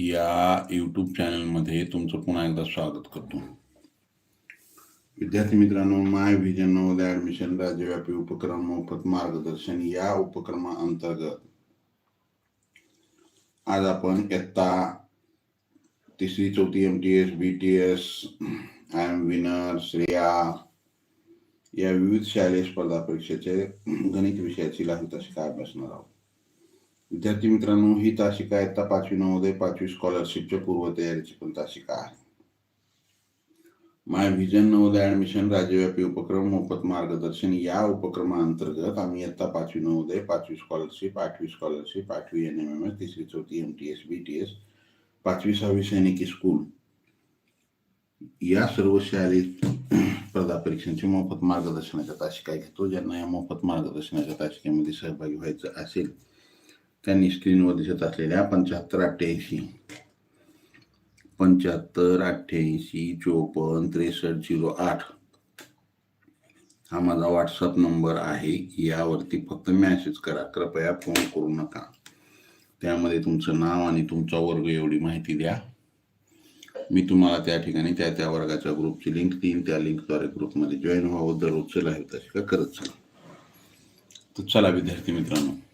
या यूट्यूब चॅनलमध्ये तुमचं पुन्हा एकदा स्वागत करतो. विद्यार्थी मित्रांनो माय व्हिजन नवोदय ऍडमिशन राज्यव्यापी उपक्रम मोफत मार्गदर्शन या उपक्रमाअंतर्गत आज आपण इयत्ता तिसरी चौथी M T S B T S I M winner Shreya या विविध शालेय स्पर्धा परीक्षेचे गणित विषयाची लागून तशी काय बसणार आहोत? विद्यार्थी मित्रांनो ही तासिका आता पाचवी नवोदय पाचवी स्कॉलरशिपच्या पूर्वतयारीची पण तासिका आहे. माय व्हिजन नवोदय ऍडमिशन राज्यव्यापी उपक्रम मोफत मार्गदर्शन या उपक्रमाअंतर्गत आम्ही इयत्ता पाचवी नवोदय पाचवी स्कॉलरशिप आठवी स्कॉलरशिप आठवी एन एम एम एस तिसरी चौथी M T S B T S पाचवी सहावी सैनिकी स्कूल या सर्व शालेय स्पर्धा परीक्षांची मोफत मार्गदर्शनाच्या तासिका घेतो. ज्यांना या मोफत मार्गदर्शनाच्या तासिकेमध्ये सहभागी व्हायचं असेल त्यांनी स्क्रीनवर दिसत असलेल्या पंच्याहत्तर अठ्ठ्याऐंशी. पंच्याहत्तर अठ्ठ्याऐंशी चोपन्न त्रेसष्ट झिरो आठ. हा माझा व्हॉट्सअप नंबर आहे. यावरती फक्त मॅसेज करा. कृपया फोन करू नका. त्यामध्ये तुमचं नाव आणि तुमचा वर्ग एवढी माहिती द्या. मी तुम्हाला त्या ठिकाणी त्या त्या वर्गाच्या ग्रुपची लिंक देईन. त्या लिंकद्वारे ग्रुपमध्ये जॉईन व्हावं. आहे तसं का करत चला. तर चला विद्यार्थी मित्रांनो.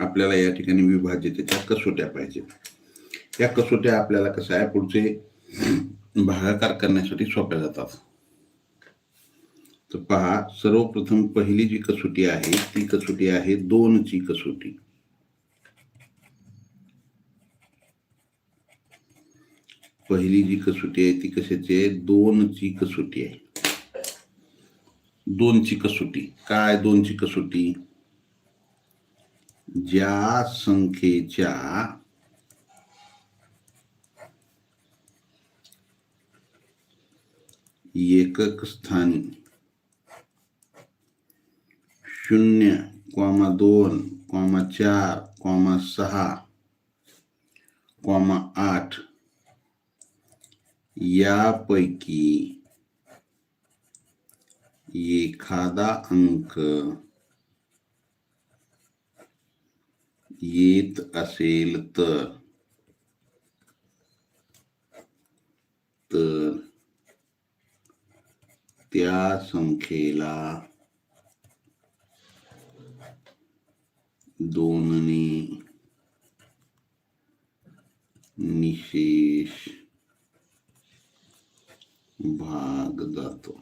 आपल्याला या ठिकाणी विभाज्यतेच्या कसोट्या पाहिजेत या कसोट्या आपल्याला कसं आहे पुढचे भागाकार करण्यासाठी सोप्या जातात. तर पहा सर्वप्रथम पहिली जी कसोटी आहे ती कसोटी आहे दोनची कसोटी. पहिली जी कसोटी आहे ती कशाची आहे? दोनची कसोटी आहे. दोनची कसोटी. काय दोनची कसोटी? ज्या संख्येच्या एकक स्थानी शून्य कॉमा दोन कॉमा चार कॉमा सहा कॉमा आठ। यापैकी एखादा अंक येत असेल तर तर त्या संख्येला दोनने निशेष भाग जातो.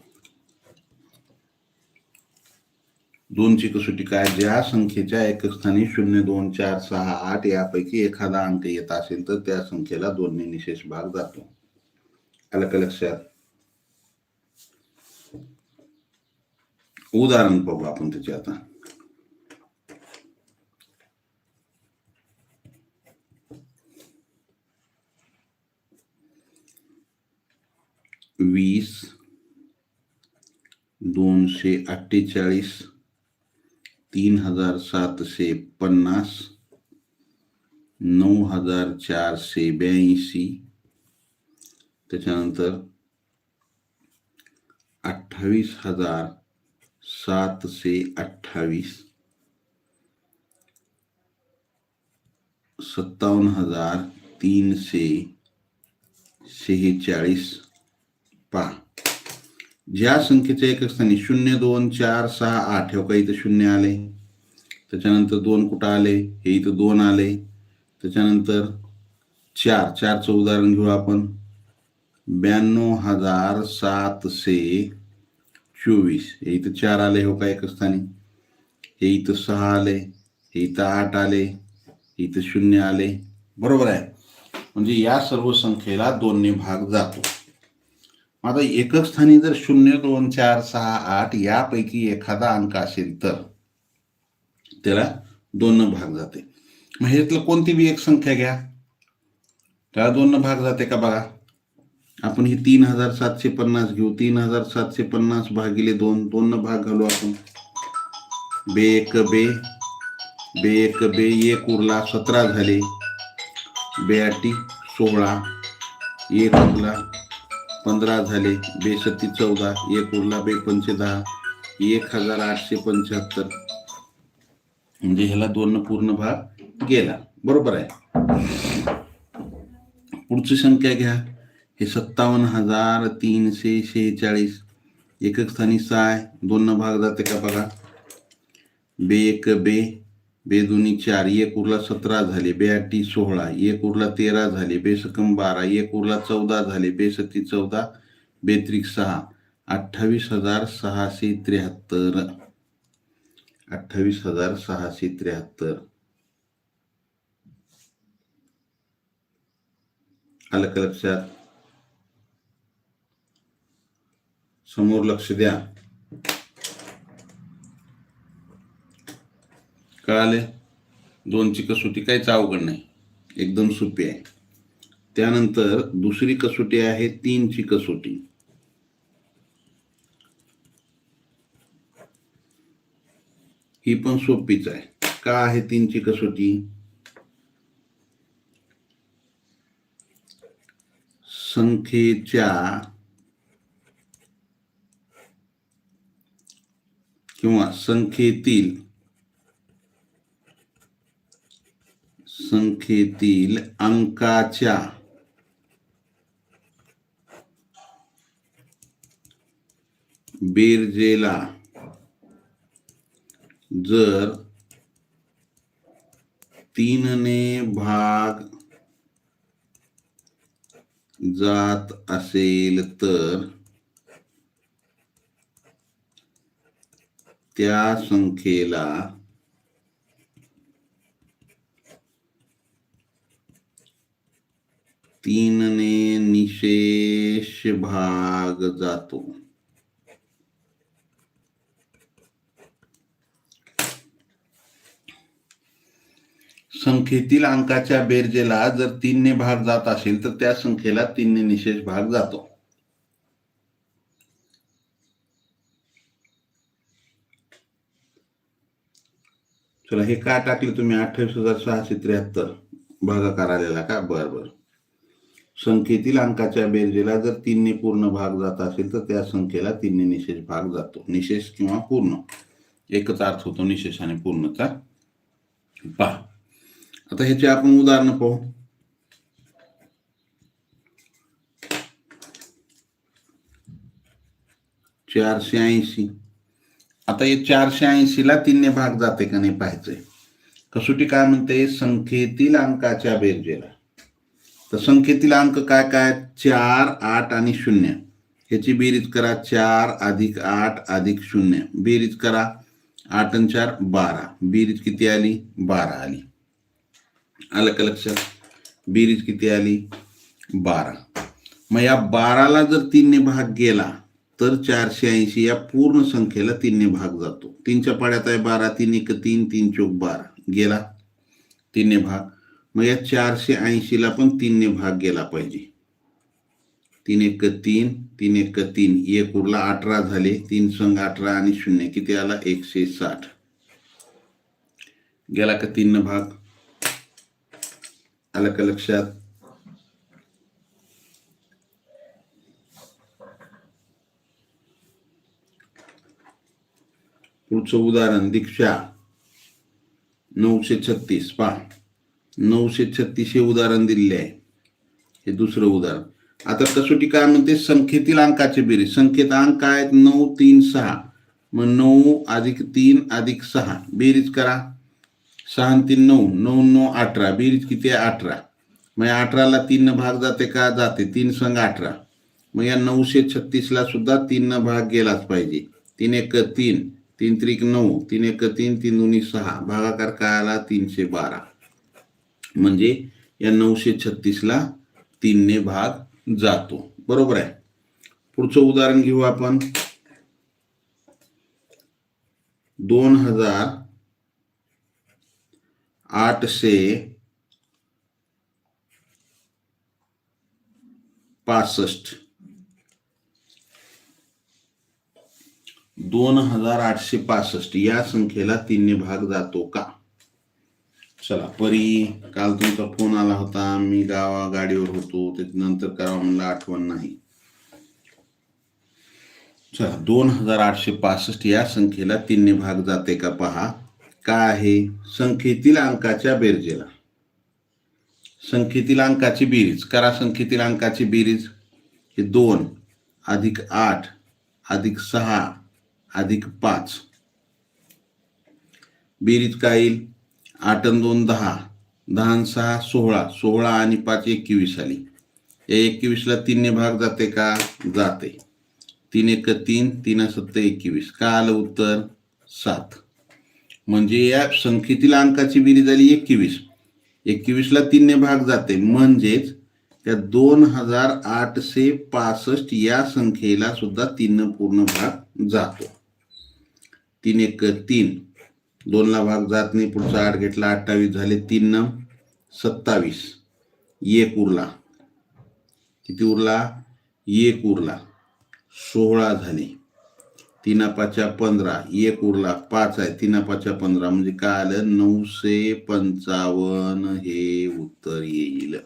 दोनची कसोटी काय ज्या संख्येच्या एक स्थानी शून्य दोन चार सहा आठ यापैकी एखादा अंक येत असेल तर त्या संख्येला दोनने निशेष भाग जातो. आलं का लक्षात? उदाहरण पाहू आपण त्याचे आता. वीस दोनशे अठ्ठेचाळीस तीन हज़ार सातशे पन्नास नऊ हज़ार चारशे ब्याऐंशी त्याच्यानंतर अठ्ठावीस हज़ार सातशे अठ्ठावीस, सत्तावन्न हज़ार तीनशे शेहेचाळीस पहा ज्या संख्येच्या एकक स्थानी शून्य दोन चार सहा आठ हे काही इथं शून्य आले. त्याच्यानंतर दोन कुठं आले? हे इथं दोन आले. त्याच्यानंतर चार चारचं उदाहरण घेऊ आपण. ब्याण्णव हजार सातशे चोवीस. हे इथं चार आले हो का एकच स्थानी. हे इथं सहा आले हे इथं आठ आले इथं शून्य आले. बरोबर आहे. म्हणजे या सर्व संख्येला दोनने भाग जातो. आता एकक स्थानी जर शून्य दोन चार सहा आठ यापैकी एखादा अंक असेल तर त्याला दोन भाग जाते. मग ह्यातलं कोणती बी एक संख्या घ्या. त्याला दोन भाग जाते का बघा? आपण ही तीन हजार सातशे पन्नास घेऊ. तीन हजार सातशे पन्नास भागिले दोन. दोन भाग घालू आपण. बे एक बे. बे एक बे एक उरला सतरा झाले. बेआटी सोळा. एक उरला पंधरा झाले बेसत्ती चौदा एक उरला बेपंचे दहा एक हजार आठशे पंच्याहत्तर. म्हणजे ह्याला दोन पूर्ण भाग गेला. बरोबर आहे. पुढची संख्या घ्या. हे सत्तावन्न हजार तीनशे शेहेचाळीस. एकक स्थानी सहा आहे. दोन भाग जाते का बघा. बे एक बे. बेदोनी चार एक उरला सतरा झाले बे आठी सोळा एक उरला तेरा झाले बेसकम बारा एक उरला चौदा झाले बेसती चौदा बेत्रिक सहा अठ्ठावीस हजार सहाशे त्र्याहत्तर. अठ्ठावीस हजार सहाशे त्र्याहत्तर. आलं का लक्षात? समोर लक्ष द्या. कळाले दोनची कसोटी काहीच अवघड नाही एकदम सोपी आहे. त्यानंतर दुसरी कसोटी आहे तीनची कसोटी ही पण सोपीच आहे. का आहे तीनची कसोटी संख्येच्या किंवा संख्येतील संख्येतील अंकाच्या. बेरजेला जर तीनने भाग जात असेल तर त्या संख्येला तीनने निशेष भाग जातो. संख्येतील अंकाच्या बेरजेला जर तीनने भाग जात असेल तर त्या संख्येला तीनने निशेष भाग जातो. चला हे का टाकले तुम्ही? अठ्ठावीस हजार सहाशे त्र्याहत्तर भागाकार आलेला का? बर बर. संख्येतील अंकाच्या बेरजेला जर तीनने पूर्ण भाग जात असेल तर त्या संख्येला तीनने निशेष भाग जातो. निशेष किंवा पूर्ण. एकच अर्थ होतो निशेष आणि पूर्णचा पहा आता ह्याचे आपण उदाहरण पाहू. चारशे ऐंशी. आता हे चारशे ऐंशीला तीनने भाग जाते का नाही पाहायचंय? कसोटी काय म्हणते? संख्येतील अंकाच्या बेरजेला. तर संख्येतील अंक काय काय? चार आठ आणि शून्य. ह्याची बेरीज करा. चार अधिक आठ अधिक शून्य. बेरीज करा. आठ आणि चार बारा. बेरीज किती आली? बारा आली. आलं का लक्षात बेरीज किती आली? बारा. मग या बाराला जर तीनने भाग गेला तर चारशे ऐंशी या पूर्ण संख्येला तीनने भाग जातो. तीनच्या पाड्यात आहे बारा तीन एक तीन तीन चौक बारा. गेला. तीनने भाग. मग या चारशे ऐंशीला पण तीनने भाग गेला पाहिजे. तीन एक तीन तीन एक तीन. एक उरला अठरा झाले. तीन संघ अठरा आणि शून्य. किती आला? एकशे साठ. गेला का तीन भाग? आलं का लक्षात? पुढचं उदाहरण दीक्षा. नऊशे छत्तीस. पहा. नऊशे छत्तीस हे उदाहरण दिलेले आहे. हे दुसरं उदाहरण. आता कसोटी काय म्हणते? संख्येतील अंकाचे बेरीज. संख्येत अंक आहेत नऊ तीन सहा. मग नऊ अधिक तीन अधिक सहा. बेरीज करा. सहा तीन नऊ. नऊ नऊ अठरा. बेरीज किती आहे? अठरा. मग या अठराला तीन भाग जाते का? जाते. तीन संघ अठरा. मग या नऊशे छत्तीसला सुद्धा तीन भाग गेलाच पाहिजे. तीन एक तीन. तीन त्रिक नऊ. तीन एक तीन. तीन दोन्ही सहा. भागाकार काय आला? तीनशे बारा. म्हणजे या नऊशे छत्तीसला तीनने भाग जातो. बरोबर आहे? पुढचं उदाहरण घेऊ आपण. दोन हजार आठशे पासष्ट. दोन हजार आठशे पासष्ट. या संख्येला तीनने भाग जातो का? चला परी काल तुमचा फोन आला होता मी गावा गाडीवर होतो त्याच्यानंतर करावा म्हणलं आठवण नाही. चला दोन हजार आठशे पासष्ट या संख्येला तीनने भाग जाते का पहा. काय आहे? संख्येतील अंकाच्या बेरजेला. संख्येतील अंकाची बेरीज करा संख्येतील अंकाची बेरीज. हे दोन अधिक आठ अधिक सहा अधिक पाच. बेरीज काय येईल? आठ आणि दोन दहा. दहा आणि सहा सोळा. सोळा आणि पाच एकवीस आली. या एकवीसला तीनने भाग जाते का? जाते. तीन एक तीन तीन सत्तर एकवीस. का आलं उत्तर? सात. म्हणजे या संख्येतील अंकाची बेरीज झाली एकवीस. एकवीसला तीनने भाग जाते. म्हणजेच त्या दोन हजार आठशे पासष्ट या संख्येला सुद्धा तीन पूर्ण भाग जातो. तीन एक तीन. दोनला भाग जात नाही पुढचा आठ घेतला अठ्ठावीस झाले तीन न सत्तावीस. एक उरला. किती उरला? एक उरला. सोळा झाले. तीन पाचा पंधरा. एक उरला. पाच आहे. तीन पाचा पंधरा. म्हणजे काय आलं? नऊशे पंचावन्न हे उत्तर येईल.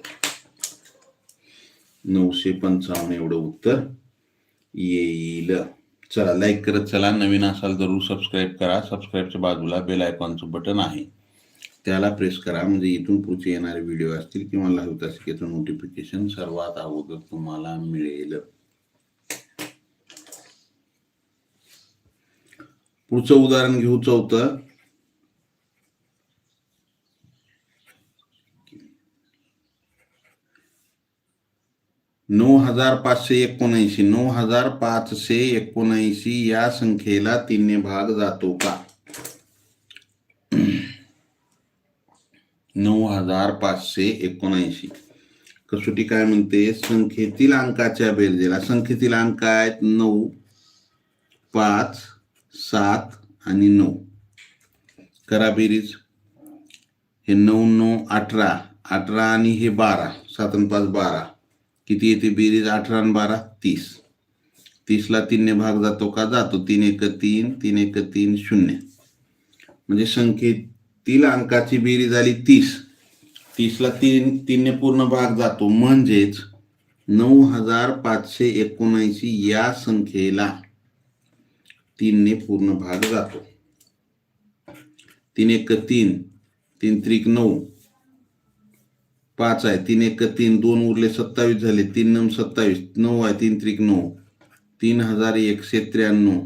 नऊशे पंचावन्न एवढं उत्तर येईल. चला लाईक करत चला. नवीन असाल जरूर सबस्क्राईब करा. सबस्क्राईबच्या बाजूला बेल आयकॉनचं बटन आहे. त्याला प्रेस करा. म्हणजे इथून पुढचे येणारे व्हिडिओ असतील किंवा लाईव्ह तासिकेचं नोटिफिकेशन सर्वात अगोदर तुम्हाला मिळेल. पुढचं उदाहरण घेऊ चौथं. नऊ हजार पाचशे एकोणऐंशी नऊ हजार पाचशे एकोणऐंशी या संख्येला तीनने भाग जातो का? नऊ हजार पाचशे एकोणऐंशी. कसोटी काय म्हणते? संख्येतील अंकाच्या बेरजेला. संख्येतील अंक आहेत नऊ पाच सात आणि नऊ. करा बेरीज. हे नऊ नऊ अठरा. अठरा आणि हे बारा. सात आणि पाच बारा. किती येते? बेरीज अठरा आणि बारा तीस. तीसला तीनने भाग जातो का? जातो. तीन एक तीन तीन एक तीन शून्य. म्हणजे संख्येतील अंकाची बेरीज झाली तीस. तीसला तीन तीनने पूर्ण भाग जातो. म्हणजेच नऊ हजार पाचशे एकोणऐंशी या संख्येला तीनने पूर्ण भाग जातो. तीन एक तीन तीन त्रिक नऊ पाच आहे तीन एक तीन दोन उरले सत्तावीस झाले तीन नऊ सत्तावीस नऊ आहे तीन त्रिक नऊ तीन हजार एकशे त्र्याण्णव.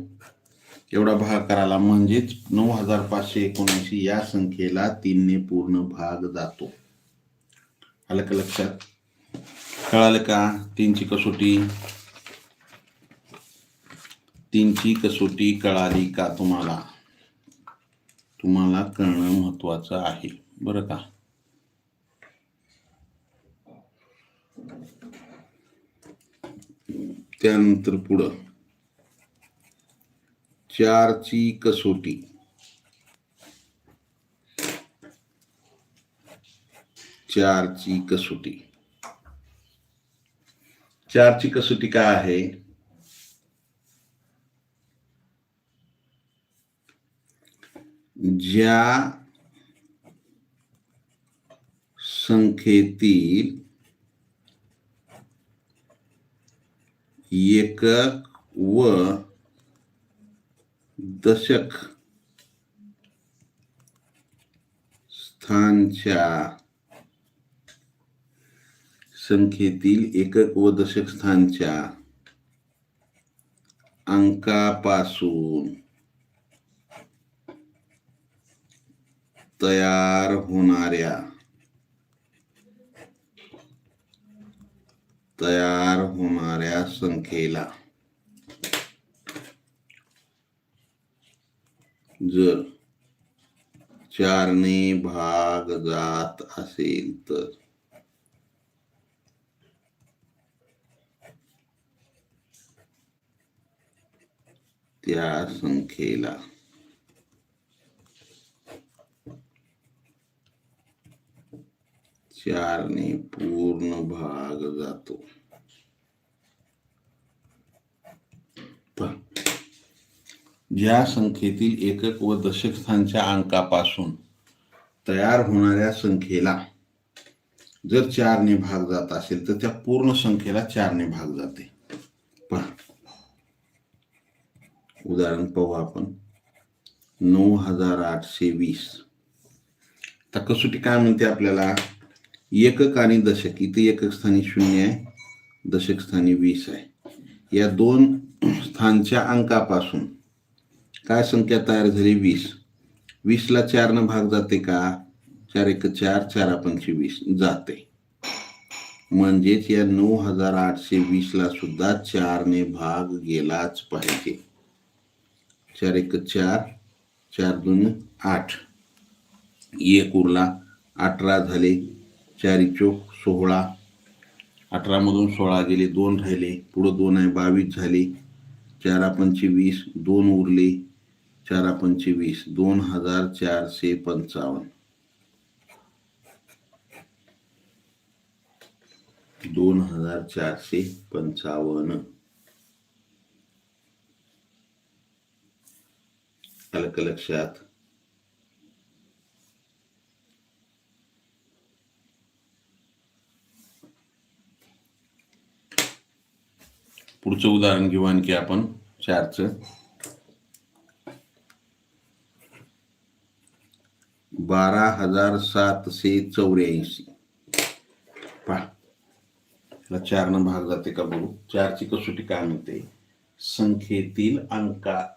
एवढा भाग करायला म्हणजेच नऊ हजार पाचशे एकोणऐंशी या संख्येला तीनने पूर्ण भाग जातो. आलं का लक्षात? कळालं का? तीनची कसोटी? तीनची कसोटी कळाली का तुम्हाला? तुम्हाला कळणं महत्वाचं आहे. बरं का? त्यानंतर पुढं. चारची कसोटी. चारची कसोटी. चारची कसोटी काय आहे? ज्या संख्येतील एकक व दशक स्थानच्या संख्येतील एकक व दशक स्थानच्या अंकापासून तयार होणाऱ्या तयार होणाऱ्या संख्येला. जर चारने भाग जात असेल तर. त्या संख्येला. चारने पूर्ण भाग जातो. ज्या संख्येतील एकक व दशक स्थानच्या अंकापासून तयार होणाऱ्या संख्येला जर चारने भाग जात असेल तर त्या पूर्ण संख्येला चारने भाग जाते. पहा. उदाहरण पाहू आपण. नऊ हजार आठशे वीस. आता कसोटी काय म्हणते आपल्याला? एकक आणि दशक. इथे एकक स्थानी शून्य आहे दशक स्थानी वीस आहे. या दोन स्थानच्या अंकापासून. काय संख्या तयार झाली? वीस. वीसला चारनं भाग जाते का? चार एक चार चार पंचवीस वीस. जाते. म्हणजेच या नऊ हजार आठशे वीसला सुद्धा चारने भाग गेलाच पाहिजे. चार एक चार चार दोन आठ. एक उरला अठरा झाले. चारी चोक सोहळा अठरामधून सोळा गेले दोन राहिले पुढं दोन आहे बावीस झाले चारा पंचवीस दोन उरले चारा पंचवीस दोन हजार चारशे पंचावन्न. दोन हजार चारशे पंचावन्न. आलं का लक्षात पुढचं उदाहरण घेऊ आणखी आपण चारचं. बारा हजार सातशे चौऱ्याऐंशी. पहा. चार न भाग जाते का बघू? चारची कसोटी काय म्हणते? संख्येतील अंका.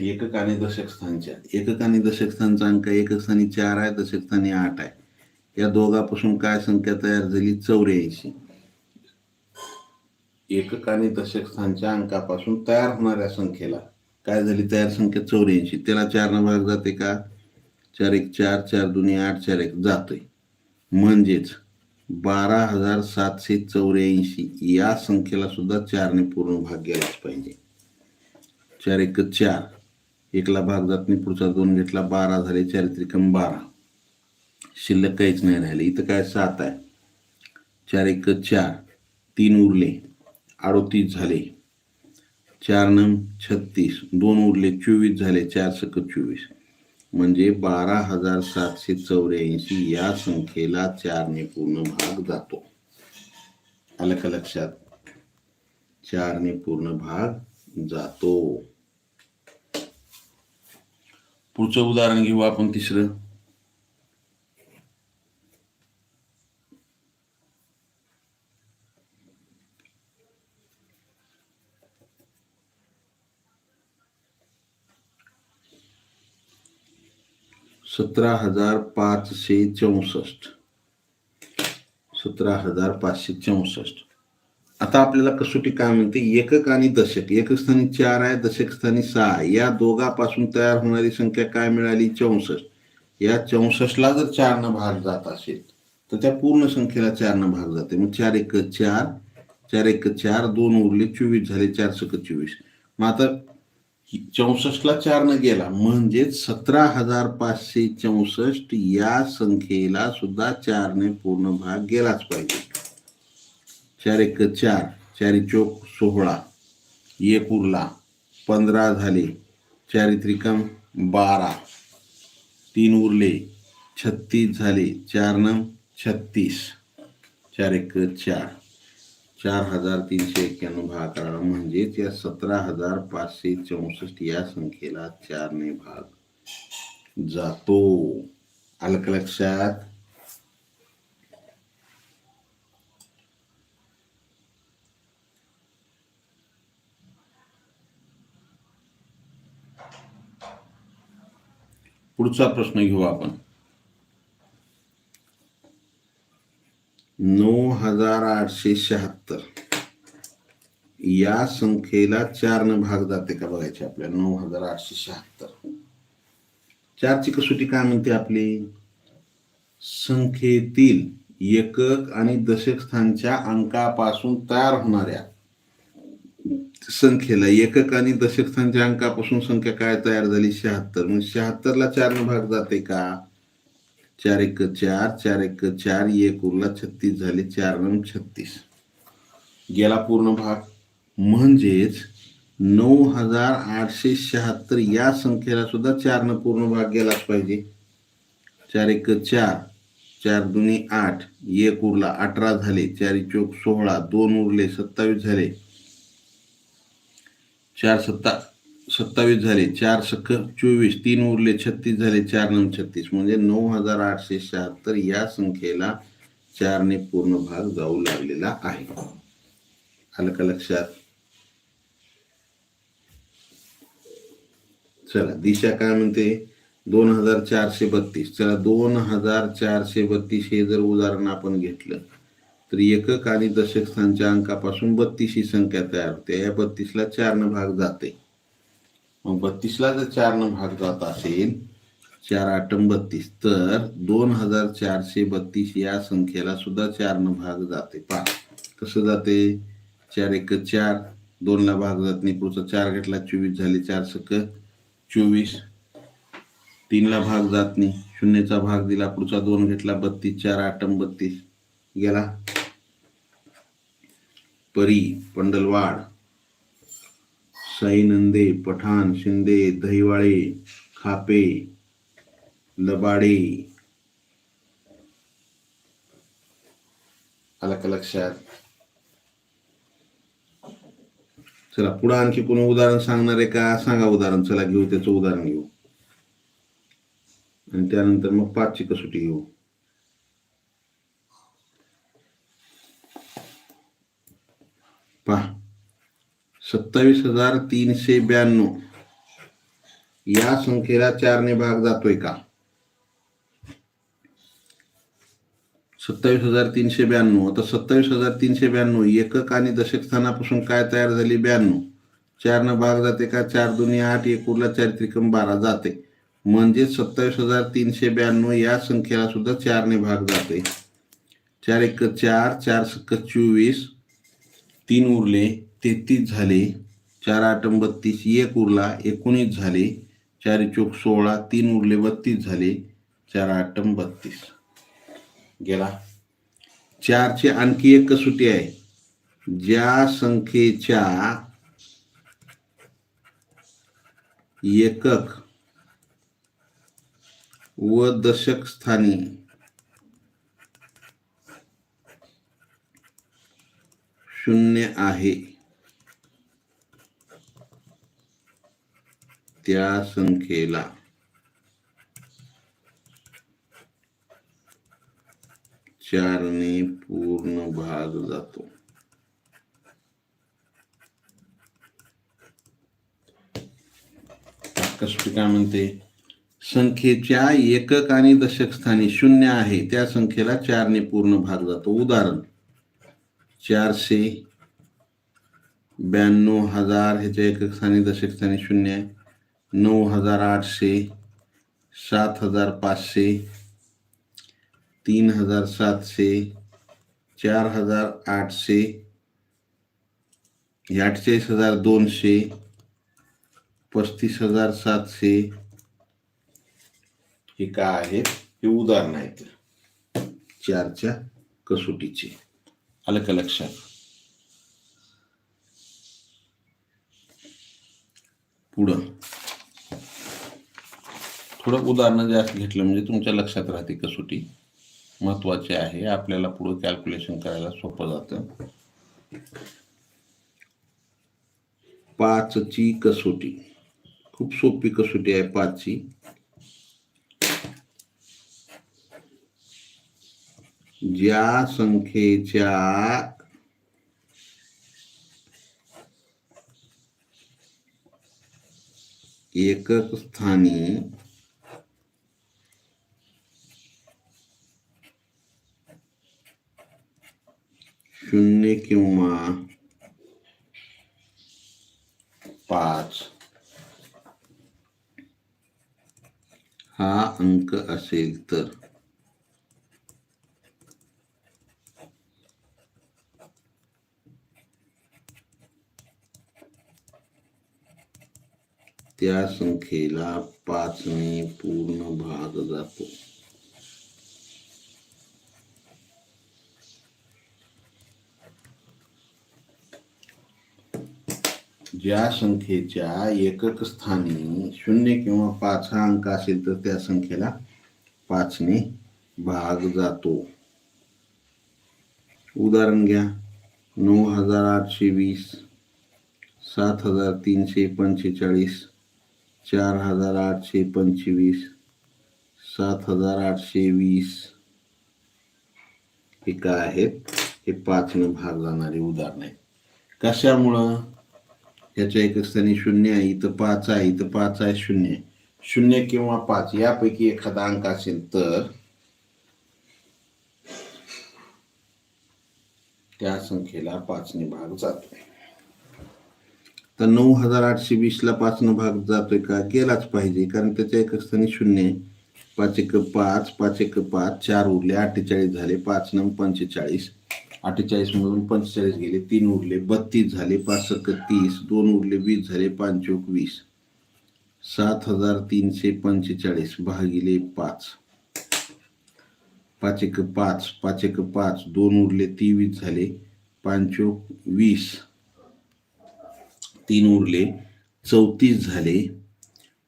एककाने दशक स्थानच्या. एककाने दशक स्थानचा अंक एकक स्थानी चार आहे दशक स्थानी आठ आहे. या दोघापासून काय संख्या तयार झाली? चौऱ्याऐंशी. एकक आणि दशक स्थानच्या अंकापासून तयार होणाऱ्या संख्येला. काय झाली तयार संख्या? चौऱ्याऐंशी. त्याला चारनं भाग जाते का? चार एक चार चार दोन्ही आठ चार एक जातोय. म्हणजेच बारा हजार सातशे चौऱ्याऐंशी या संख्येला सुद्धा चारने पूर्ण भाग गेलाच पाहिजे. चार एक चार. एकला भाग जात नाही पुढचा दोन घेतला बारा झाले चार त्रिकम बारा. शिल्लक काहीच नाही राहिले. इथं काय सात आहे? चार एक चार. तीन उरले. अडोतीस झाले. चार नम छत्तीस. दोन उरले चोवीस झाले चार सक चोवीस. म्हणजे बारा हजार सातशे चौऱ्याऐंशी या संख्येला चारने पूर्ण भाग जातो. आलं का लक्षात? चारने पूर्ण भाग जातो. पुढचं उदाहरण घेऊ आपण तिसरं. सतरा हजार पाचशे चौसष्ट. सतरा हजार पाचशे चौसष्ट. आता आपल्याला कसोटी काय म्हणते एकक आणि दशक. एकक स्थानी चार आहे दशक स्थानी सहा आहे. या दोघापासून तयार होणारी संख्या काय मिळाली? चौसष्ट. या चौसष्टला जर चारनं भाग जात असेल तर त्या पूर्ण संख्येला चारनं भाग जाते. मग चार एक चार चार एक चार दोन उरले चोवीस झाले चार सक चोवीस. मग आता चौसष्टला चारनं गेला. म्हणजे सतरा हजार पाचशे चौसष्ट या संख्येला सुद्धा चारने पूर्ण भाग गेलाच पाहिजे. चार एक चार चारी चोक सोहळा एक उरला पंधरा झाले चारी त्रिकम बारा तीन उरले छत्तीस झाले चार नम छत्तीस चार एक चार. चार हजार तीनशे एक्क्याण्णव भागाकार म्हणजेच या सतरा हजार पाचशे चौसष्ट या संख्येला चारने भाग जातो. आलं का लक्षात? पुढचा प्रश्न घेऊ आपण नऊ हजार आठशे शहात्तर. या संख्येला चारनं भाग जाते का बघायचे आपल्याला? नऊ हजार आठशे शहात्तर. चारची कसोटी काय म्हणते आपली? संख्येतील एकक आणि दशक स्थानच्या अंकापासून तयार होणाऱ्या संख्येला एकक आणि दशक स्थानच्या अंकापासून संख्या काय तयार झाली? शहात्तर. मग शहात्तरला चारनं भाग जाते का? चार एक चार चार एक चार एक उरला छत्तीस झाले चार नऊ छत्तीस. गेला पूर्ण भाग. म्हणजेच नऊ हजार आठशे शहात्तर या संख्येला सुद्धा चारनं पूर्ण भाग गेलाच पाहिजे. चार एक चार चार दुनी आठ एक उरला अठरा झाले चारी चोक सोळा दोन उरले सत्तावीस झाले. चार सत्ता सत्तावीस झाले चार सख चोवीस तीन उरले छत्तीस झाले चार नऊ छत्तीस. म्हणजे नऊ हजार आठशे शहात्तर या संख्येला चारने पूर्ण भाग जाऊ लागलेला आहे. आलं का लक्षात? चला दिशा काय म्हणते? दोन हजार चारशे बत्तीस. चला दोन हजार चारशे बत्तीस हे जर उदाहरण आपण घेतलं तर एकक आणि दशक स्थानच्या अंकापासून बत्तीस ही संख्या तयार होते. या बत्तीसला चारनं भाग जाते. मग बत्तीसला जर चारनं भाग जात असेल चार आठम बत्तीस तर दोन हजार चारशे बत्तीस या संख्येला सुद्धा चारनं भाग जाते. पा कसं जाते? चार एक चार दोनला भाग जात नाही पुढचा चार घेतला चोवीस झाले चार सक चोवीस. तीनला भाग जात नाही शून्यचा भाग दिला पुढचा दोन घेतला बत्तीस चार आठम बत्तीस. गेला? परी पंडलवाड. साईनंदे पठाण शिंदे दहिवाळे खापे लबाडे. आलं का लक्षात चला पुढे आणखी कोणी उदाहरण सांगणार आहे का? सांगा उदाहरण. चला घेऊ त्याचं उदाहरण घेऊ. आणि त्यानंतर मग पाचची कसोटी घेऊ पहा सत्तावीस हजार तीनशे ब्याण्णव. या संख्येला चारने भाग जातोय का? सत्तावीस हजार तीनशे ब्याण्णव. आता सत्तावीस हजार तीनशे ब्याण्णव एकक आणि दशक स्थानापासून काय तयार झाली? ब्याण्णव. चारनं भाग जाते का? चार दोन्ही आठ एक उरला चार त्रिकम बारा जाते. म्हणजे सत्तावीस हजार तीनशे ब्याण्णव या संख्येला सुद्धा चारने भाग जाते. चार एक चार चार सक्क चोवीस तीन उरले. तेहतीस झाले चार आठ बत्तीस एक उरला एकोणीस झाले चार चोक सोळा तीन उरले बत्तीस झाले चार आठ बत्तीस. गेला. चारची आणखी एक कसोटी आहे. ज्या संख्येच्या एकक व दशक स्थानी शून्य आहे. त्या संख्येला चारने पूर्ण भाग जातो. काय म्हणते? संख्येच्या एकक आणि दशक स्थानी शून्य आहे. त्या संख्येला चारने पूर्ण भाग जातो. उदाहरण चारशे ब्याण्णव हजार ह्याच्या एकक स्थानी दशक स्थानी शून्य आहे. नऊ हजार आठशे सात हजार पाचशे तीन हजार सातशे चार हजार आठशे अठ्ठेचाळीस हजार दोनशे पस्तीस हजार सातशे. हे काय आहे हे उदाहरण आहेत. चारच्या कसोटीचे. आलं का लक्षात? पुढं. थोडं उदाहरणं जास्त घेतलं म्हणजे तुमच्या लक्षात राहते कसोटी महत्त्वाचे आहे आपल्याला पुढे कॅल्क्युलेशन करायला सोपं जातं. पाचची कसोटी. खूप सोपी कसोटी आहे पाचची. ज्या संख्येच्या एकक स्थानी शून्य किंवा पाच. हा अंक असेल तर. त्या संख्येला पाचने पूर्ण भाग जातो ज्या संख्येच्या एकक स्थानी शून्य किंवा पाच हा अंक असेल तर त्या संख्येला पाचने भाग जातो. उदाहरण घ्या. नऊ हजार आठशे वीस सात हजार तीनशे पंचेचाळीस चार हजार आठशे पंचवीस सात हजार आठशे वीस. हे काय आहेत? हे पाचने भाग जाणारे उदाहरण. आहेत कशामुळं? ह्याच्या एकस्थानी शून्य आहे इथं पाच आहे इथं पाच आहे शून्य. शून्य किंवा पाच यापैकी एखादा अंक असेल तर त्या संख्येला पाचने भाग जातोय. तर नऊ हजार आठशे वीस ला पाचनं भाग जातोय का? गेलाच पाहिजे कारण त्याच्या एक स्थानी शून्य पाच एक पाच पाच एक पाच चार उरले अठ्ठेचाळीस झाले पाच नऊ पंचेचाळीस. अठ्ठेचाळीस मधून पंचेचाळीस गेले तीन उरले बत्तीस झाले पाच सक तीस दोन उरले वीस झाले पाच चौक वीस. सात हजार तीनशे पंचेचाळीस भागिले पाच. पाच एक पाच पाच एक पाच दोन उरले तेवीस झाले पाच वीस. तीन उरले चौतीस झाले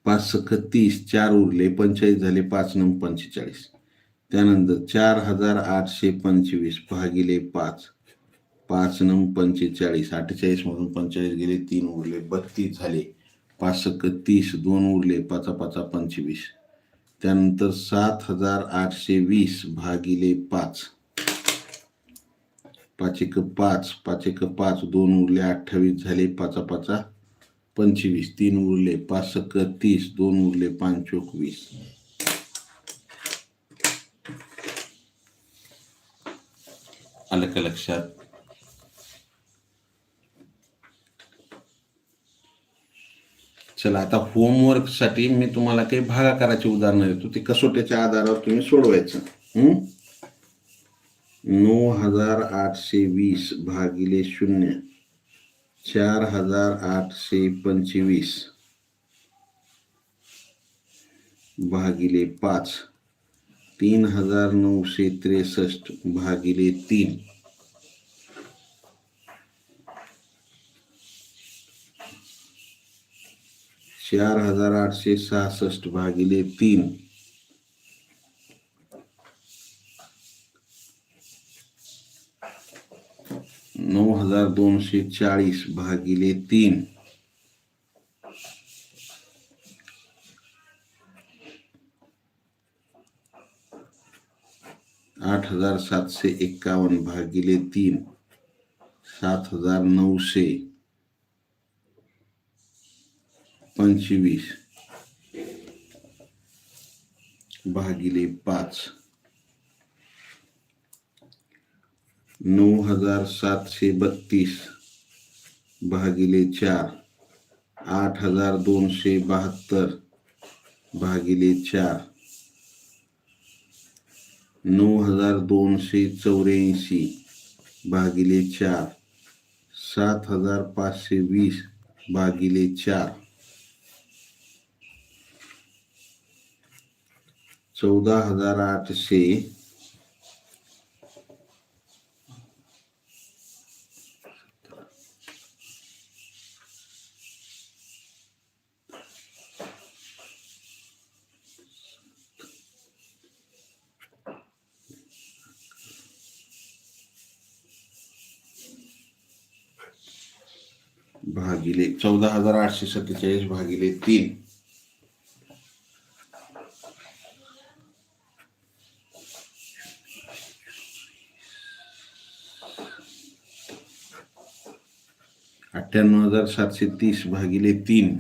पाच सख तीस चार उरले पंचेचाळीस झाले पाच नऊ पंचेचाळीस. त्यानंतर चार हजार आठशे पंचवीस भागिले पाच. पाच नऊ पंचेचाळीस. अठ्ठेचाळीस मधून पंचेचाळीस गेले तीन उरले बत्तीस झाले. पाच तीस दोन उरले पाचा पाचा पंचवीस. त्यानंतर सात हजार आठशे वीस भागिले पाच. पाच एक पाच पाच एक पाच दोन उरले अठ्ठावीस झाले पाचा पाचा पंचवीस. तीन उरले पाच सक्क तीस दोन उरले पाच चोक वीस आलं का लक्षात। चला आता होमवर्कसाठी मी तुम्हाला काही भागाकाराची उदाहरणं देतो. ते कसोट्याच्या आधारावर तुम्ही सोडवायचं. नऊ हजार आठशे वीस भागिले शून्य. चार हजार आठशे पंचवीस भागिले पाच. तीन हजार नऊशे त्रेसष्ट भागिले तीन. चार हज़ार आठशे सहासष्ट भागिले तीन. नऊ हज़ार दोनशे चाळीस भागिले तीन. आठ हज़ार सातशे एक्कावन्न भागिले तीन. सात हज़ार नऊशे पंचवीस भागिले पाच. नऊ हजार सातशे बत्तीस. भागिले चार. आठ हजार दोनशे बहात्तर. भागिले चार. नऊ हजार दोनशे चौऱ्याऐंशी. भागिले चार. सात हजार पाचशे वीस. भागिले चार. चौदा हज़ार आठशे भागिले चौदा हज़ार आठशे सत्तेचाळीस भागिले तीन। अठ्ठ्याण्णव हजार सातशे तीस भागिले तीन.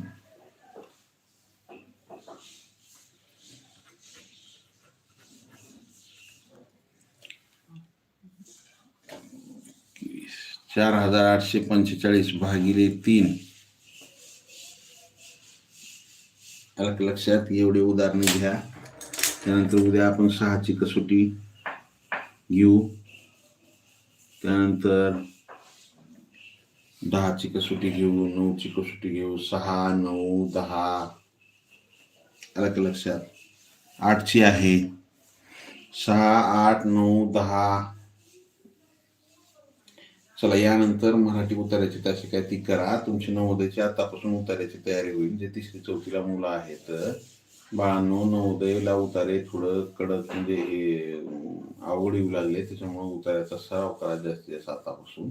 चार हजार आठशे पंचेचाळीस भागिले तीन. लक्षात एवढे उदाहरणे घ्या. त्यानंतर उद्या आपण सहाची कसोटी घेऊ. त्यानंतर दहाची कसोटी घेऊ नऊची कसोटी घेऊ सहा नऊ दहा. आलं का लक्षात. आठची आहे. सहा आठ नऊ दहा. चला यानंतर मराठी उताराची तशी काय ती करा. तुमची नवोदयची आतापासून उताराची तयारी होईल. जे तिसरी चौथीला मुलं आहेत बाळांनो नवोदयला उतारे थोडं कडक म्हणजे हे, आवड येऊ लागले. त्याच्यामुळे उतारायचा सराव करा जास्तीत जास्त आतापासून.